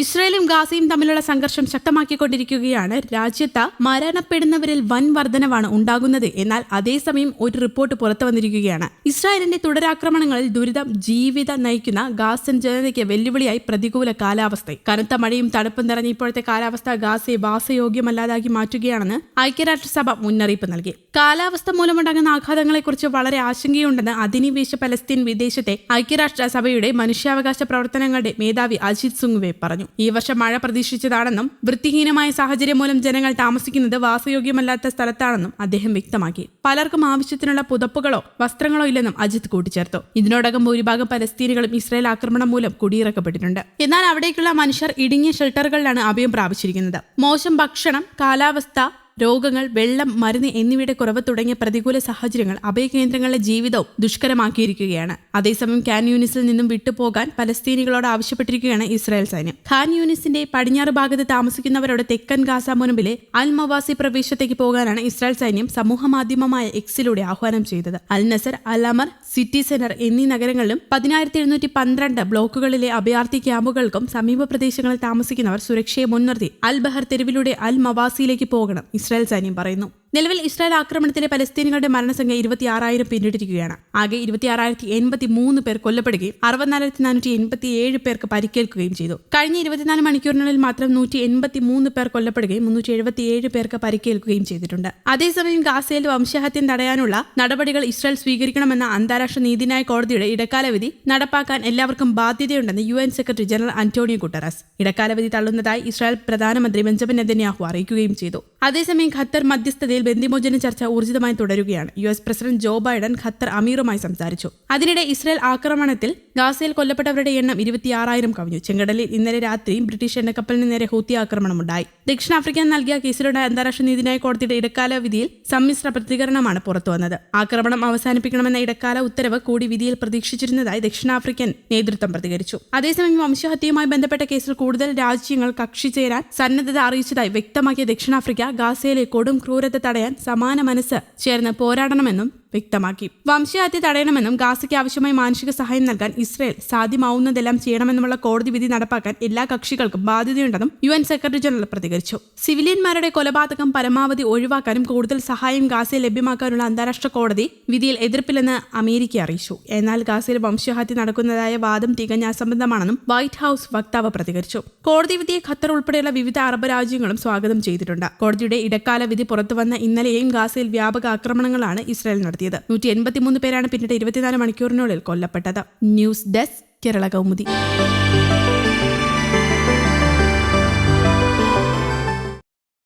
ഇസ്രായേലും ഗാസയും തമ്മിലുള്ള സംഘർഷം ശക്തമാക്കിക്കൊണ്ടിരിക്കുകയാണ്. രാജ്യത്ത് മരണപ്പെടുന്നവരിൽ വൻ വർധനവാണ് ഉണ്ടാകുന്നത്. എന്നാൽ അതേസമയം ഒരു റിപ്പോർട്ട് പുറത്തു വന്നിരിക്കുകയാണ്. ഇസ്രായേലിന്റെ തുടരാക്രമണങ്ങളിൽ ദുരിതം ജീവിത നയിക്കുന്ന ഗാസൻ ജനതയ്ക്ക് വെല്ലുവിളിയായി പ്രതികൂല കാലാവസ്ഥ. കനത്ത മഴയും തണുപ്പും നിറഞ്ഞ ഇപ്പോഴത്തെ കാലാവസ്ഥ ഗാസയെ വാസയോഗ്യമല്ലാതാക്കി മാറ്റുകയാണെന്ന് ഐക്യരാഷ്ട്രസഭ മുന്നറിയിപ്പ് നൽകി. കാലാവസ്ഥ മൂലമുണ്ടാകുന്ന ആഘാതങ്ങളെക്കുറിച്ച് വളരെ ആശങ്കയുണ്ടെന്ന് അധിനിവേശ പലസ്തീൻ വിദേശത്തെ ഐക്യരാഷ്ട്രസഭയുടെ മനുഷ്യാവകാശ പ്രവർത്തനങ്ങളുടെ മേധാവി അജിത് സുങ്വെ പറഞ്ഞു. ഈ വർഷം മഴ പ്രതീക്ഷിച്ചതാണെന്നും വൃത്തിഹീനമായ സാഹചര്യം മൂലം ജനങ്ങൾ താമസിക്കുന്നത് വാസയോഗ്യമല്ലാത്ത സ്ഥലത്താണെന്നും അദ്ദേഹം വ്യക്തമാക്കി. പലർക്കും ആവശ്യത്തിനുള്ള പുതപ്പുകളോ വസ്ത്രങ്ങളോ ഇല്ലെന്നും അജിത് കൂട്ടിച്ചേർത്തു. ഇതിനോടകം ഭൂരിഭാഗം പലസ്തീനികളും ഇസ്രായേൽ ആക്രമണം മൂലം കുടിയിറക്കപ്പെട്ടിട്ടുണ്ട്. എന്നാൽ അവിടേക്കുള്ള മനുഷ്യർ ഇടുങ്ങിയ ഷെൽട്ടറുകളിലാണ് അഭയം പ്രാപിച്ചിരിക്കുന്നത്. മോശം ഭക്ഷണം കാലാവസ്ഥ രോഗങ്ങൾ വെള്ളം മരുന്ന് എന്നിവയുടെ കുറവ് തുടങ്ങിയ പ്രതികൂല സാഹചര്യങ്ങൾ അഭയകേന്ദ്രങ്ങളുടെ ജീവിതവും ദുഷ്കരമാക്കിയിരിക്കുകയാണ്. അതേസമയം ഖാൻ യൂണിസിൽ നിന്നും വിട്ടുപോകാൻ പലസ്തീനികളോട് ആവശ്യപ്പെട്ടിരിക്കുകയാണ് ഇസ്രായേൽ സൈന്യം. ഖാൻ യൂണിസിന്റെ പടിഞ്ഞാറ് ഭാഗത്ത് താമസിക്കുന്നവരോട് തെക്കൻ ഗാസ മുൻപിലെ അൽ മവാസി പ്രവേശത്തേക്ക് പോകാനാണ് ഇസ്രായേൽ സൈന്യം സമൂഹ മാധ്യമമായ എക്സിലൂടെ ആഹ്വാനം ചെയ്തത്. Al Nasr Al Amar city centre എന്നീ നഗരങ്ങളിലും പതിനായിരത്തി എഴുന്നൂറ്റി പന്ത്രണ്ട് ബ്ലോക്കുകളിലെ അഭയാർത്ഥി ക്യാമ്പുകൾക്കും സമീപ പ്രദേശങ്ങളിൽ താമസിക്കുന്നവർ സുരക്ഷയെ മുൻനിർത്തി അൽ ബഹർ തെരുവിലൂടെ അൽ മവാസിയിലേക്ക് പോകണം. ഇസ്രായേൽ സൈന്യം പറയുന്നു. നിലവിൽ ഇസ്രായേൽ ആക്രമണത്തിലെ പലസ്തീനികളുടെ മരണസംഖ്യ ഇരുപത്തിയാറായിരം പിന്നിട്ടിരിക്കുകയാണ്. ആകെ ഇരുപത്തിയാറായിരത്തി എൺപത്തി മൂന്ന് പേർ കൊല്ലപ്പെടുകയും അറുപത്തിനാലായിരത്തി നാനൂറ്റി എൺപത്തി ഏഴ് പേർക്ക് പരിക്കേൽക്കുകയും ചെയ്തു. കഴിഞ്ഞ ഇരുപത്തിനാല് മണിക്കൂറിനുള്ളിൽ മാത്രം നൂറ്റി എൺപത്തി മൂന്ന് പേർ കൊല്ലപ്പെടുകയും മുന്നൂറ്റി എഴുപത്തി ഏഴ് പേർക്ക് പരിക്കേൽക്കുകയും ചെയ്തിട്ടുണ്ട്. അതേസമയം ഗാസയിൽ വംശഹത്യം തടയാനുള്ള നടപടികൾ ഇസ്രായേൽ സ്വീകരിക്കണമെന്ന അന്താരാഷ്ട്ര നീതിന്യായ കോടതിയുടെ ഇടക്കാല വിധി നടപ്പാക്കാൻ എല്ലാവർക്കും ബാധ്യതയുണ്ടെന്ന് U N secretary general Antonio Guterres. ഇടക്കാല വിധി തള്ളുന്നതായി ഇസ്രായേൽ പ്രധാനമന്ത്രി ബെഞ്ചമിൻ നെതന്യാഹു അറിയിക്കുകയും ചെയ്തു. അതേസമയം ഖത്തർ മധ്യസ്ഥതയിൽ ബന്ദിമോചന ചർച്ച ഊർജിതമായി തുടരുകയാണ്. U S president Joe Biden Qatar അമീറുമായി സംസാരിച്ചു. അതിനിടെ ഇസ്രായേൽ ആക്രമണത്തിൽ ഗാസയിൽ കൊല്ലപ്പെട്ടവരുടെ എണ്ണം ഇരുപത്തിയാറായിരം കവിഞ്ഞു. ചെങ്കടലിൽ ഇന്നലെ രാത്രി ബ്രിട്ടീഷ് എണ്ണക്കപ്പലിന് നേരെ ഹൂത്തി ആക്രമണമുണ്ടായി. ദക്ഷിണാഫ്രിക്ക നൽകിയ കേസിലുണ്ടായ അന്താരാഷ്ട്ര നീതിന്യായ കോടതിയുടെ ഇടക്കാല വിധിയിൽ സമ്മിശ്ര പ്രതികരണമാണ് പുറത്തുവന്നത്. ആക്രമണം അവസാനിപ്പിക്കണമെന്ന ഇടക്കാല ഉത്തരവ് കൂടി വിധിയിൽ പ്രതീക്ഷിച്ചിരുന്നതായി ദക്ഷിണാഫ്രിക്കൻ നേതൃത്വം പ്രതികരിച്ചു. അതേസമയം വംശഹത്യയുമായി ബന്ധപ്പെട്ട കേസിൽ കൂടുതൽ രാജ്യങ്ങൾ കക്ഷി ചേരാൻ സന്നദ്ധത അറിയിച്ചതായി വ്യക്തമാക്കിയ ദക്ഷിണാഫ്രിക്ക ഗാസയിലെ കൊടും ക്രൂരത തടയാൻ സമാന മനസ്സ് ചേർന്ന് പോരാടണമെന്നും വ്യക്തമാക്കി. വംശഹത്യ തടയണമെന്നും ഗാസയ്ക്ക് ആവശ്യമായ മാനുഷിക സഹായം നൽകാൻ ഇസ്രയേൽ സാധ്യമാവുന്നതെല്ലാം ചെയ്യണമെന്നുമുള്ള കോടതി വിധി നടപ്പാക്കാൻ എല്ലാ കക്ഷികൾക്കും ബാധ്യതയുണ്ടെന്നും യു എൻ സെക്രട്ടറി ജനറൽ പ്രതികരിച്ചു. സിവിലിയന്മാരുടെ കൊലപാതകം പരമാവധി ഒഴിവാക്കാനും കൂടുതൽ സഹായം ഗാസയിൽ ലഭ്യമാക്കാനുള്ള അന്താരാഷ്ട്ര കോടതി വിധിയിൽ എതിർപ്പില്ലെന്ന് അമേരിക്ക അറിയിച്ചു. എന്നാൽ ഗാസയിൽ വംശഹത്യ നടക്കുന്നതായ വാദം തികഞ്ഞ അസംബന്ധമാണെന്നും വൈറ്റ് ഹൌസ് വക്താവ് പ്രതികരിച്ചു. കോടതി വിധിയെ ഖത്തർ ഉൾപ്പെടെയുള്ള വിവിധ അറബ് രാജ്യങ്ങളും സ്വാഗതം ചെയ്തിട്ടുണ്ട്. കോടതിയുടെ ഇടക്കാല വിധി പുറത്തുവന്ന ഇന്നലെയും ഗാസയിൽ വ്യാപക ആക്രമണങ്ങളാണ് ഇസ്രായേൽ നടത്തിയത് നൂറ്റി എൺപത്തിമൂന്ന് പേരാണ് പിന്നീട് ഇരുപത്തിനാല് മണിക്കൂറിനുള്ളിൽ കൊല്ലപ്പെട്ടത്. News desk Kerala Kaumudi.